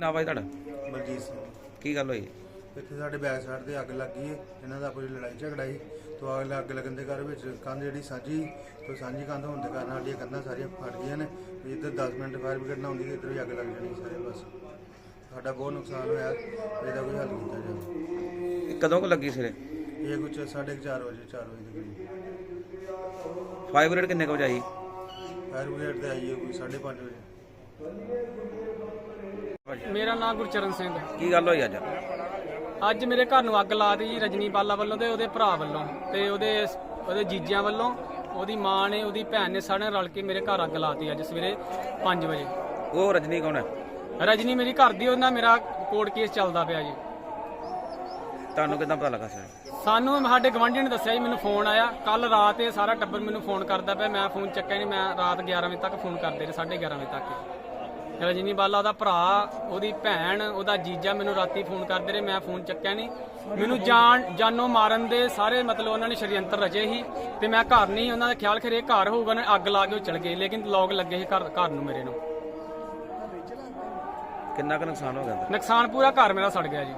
ਨਾ ਬਾਈ ਤੁਹਾਡਾ? ਬਲਜੀਤ ਸਿੰਘ। ਕੀ ਗੱਲ ਹੋਈ? ਇੱਥੇ ਸਾਡੇ ਬੈਕ ਸਾਈਡ ਤੇ ਅੱਗ ਲੱਗ ਗਈ ਹੈ ਇਹਨਾਂ ਦਾ ਆਪਣੀ ਲੜਾਈ ਝਗੜਾ ਸੀ ਤੋਂ ਅੱਗ ਅੱਗ ਲੱਗਣ ਦੇ ਘਰ ਵਿੱਚ ਕੰਧ ਜਿਹੜੀ ਸਾਂਝੀ ਤੋਂ ਸਾਂਝੀ ਕੰਧ ਹੋਣ ਦੇ ਕਾਰਨ ਸਾਡੀਆਂ ਕੰਧਾਂ ਸਾਰੀਆਂ ਫਟ ਗਈਆਂ ਨੇ। ਵੀ ਇੱਧਰ 10 ਮਿੰਟ ਫਾਇਰ ਬ੍ਰਿਗੇਡ ਨਾ ਹੁੰਦੀ ਇੱਧਰ ਵੀ ਅੱਗ ਲੱਗ ਜਾਣੀ ਸਾਰੇ ਬਸ। ਸਾਡਾ ਬਹੁਤ ਨੁਕਸਾਨ ਹੋਇਆ। ਇਹਦਾ ਕੋਈ ਹੱਲ ਕੀਤਾ ਜਾਵੇ। ਇਹ ਕਦੋਂ ਕੁ ਲੱਗੀ ਸਿਰੇ ਇਹ ਕੁਝ 4:30 ਵਜੇ 4 ਵਜੇ ਦੇ ਕਰੀਬ। ਫਾਈਵ ਰੇਟ ਕਿੰਨੇ ਕੁ ਵਜੇ ਆਈ? ਫਾਇਰ ਬ੍ਰਿਗੇਡ ਤੇ ਆਈ ਹੈ ਕੋਈ 5:30 ਵਜੇ। ਮੇਰਾ ਨਾਮ ਗੁਰਚਰਨ ਸਿੰਘ ਕੀ ਗੱਲ ਹੋਈ ਅੱਜ? ਅੱਜ ਮੇਰੇ ਘਰ ਨੂੰ ਅੱਗ ਲਾ ਦਿੱਤੀ ਜੀ ਰਜਨੀ ਬਾਲਾ ਵੱਲੋਂ ਤੇ ਉਹਦੇ ਭਰਾ ਵੱਲੋਂ ਤੇ ਉਹਦੇ ਉਹਦੇ ਜੀਜਿਆਂ ਵੱਲੋਂ। ਉਹਦੀ ਮਾਂ ਨੇ ਉਹਦੀ ਭੈਣ ਨੇ ਸਾਰਿਆਂ ਰਲ ਕੇ ਮੇਰੇ ਘਰ ਅੱਗ ਲਾਤੀ ਅੱਜ ਸਵੇਰੇ 5 ਵਜੇ। ਉਹ ਰਜਨੀ ਕੌਣ ਹੈ? ਰਜਨੀ ਮੇਰੀ ਘਰ ਦੀ ਉਹਨਾਂ ਮੇਰਾ ਕੋਰਟ ਕੇਸ ਚੱਲਦਾ ਪਿਆ ਜੀ। ਤੁਹਾਨੂੰ ਕਿੱਦਾਂ ਪਤਾ ਲੱਗਾ ਸਿਰੇ? ਸਾਨੂੰ ਸਾਡੇ ਗਵਾਂਢੀ ਨੇ ਦੱਸਿਆ ਜੀ ਮੈਨੂੰ ਫੋਨ ਆਇਆ। ਕੱਲ ਰਾਤ ਇਹ ਸਾਰਾ ਟੱਬਰ ਮੈਨੂੰ ਫੋਨ ਕਰਦਾ ਪਿਆ। ਮੈਂ ਫੋਨ ਚੱਕਿਆ ਨਹੀਂ ਮੈਂ ਰਾਤ 11 ਵਜੇ ਤੱਕ ਫੋਨ ਕਰਦੇ ਰਹੇ 11:30 ਵਜੇ ਤੱਕ। ਰਜਨੀ ਬਾਲਾ ਉਹਦਾ ਭਰਾ ਉਹਦੀ ਭੈਣ ਉਹਦਾ ਜੀਜਾ ਮੈਨੂੰ ਰਾਤੀ ਫੋਨ ਕਰਦੇ ਰਹੇ ਮੈਂ ਫੋਨ ਚੱਕਿਆ ਨਹੀਂ। ਮੈਨੂੰ ਜਾਨ ਜਾਨੋਂ ਮਾਰਨ ਦੇ ਸਾਰੇ ਮਤਲਬ ਉਹਨਾਂ ਨੇ ਸ਼ਰੀਅੰਤਰ ਰਚੇ ਸੀ ਤੇ ਮੈਂ ਘਰ ਨਹੀਂ ਉਹਨਾਂ ਦਾ ਖਿਆਲ ਖਰੇ ਘਰ ਹੋਊਗਾ ਨਾ ਅੱਗ ਲਾ ਕੇ ਉਹ ਚਲ ਗਏ ਲੇਕਿਨ ਲੋਕ ਲੱਗੇ ਸੀ ਘਰ ਘਰ ਨੂੰ ਮੇਰੇ ਨੂੰ। ਕਿੰਨਾ ਕੁ ਨੁਕਸਾਨ ਹੋ ਗਿਆ? ਨੁਕਸਾਨ ਪੂਰਾ ਘਰ ਮੇਰਾ ਸੜ ਗਿਆ ਜੀ।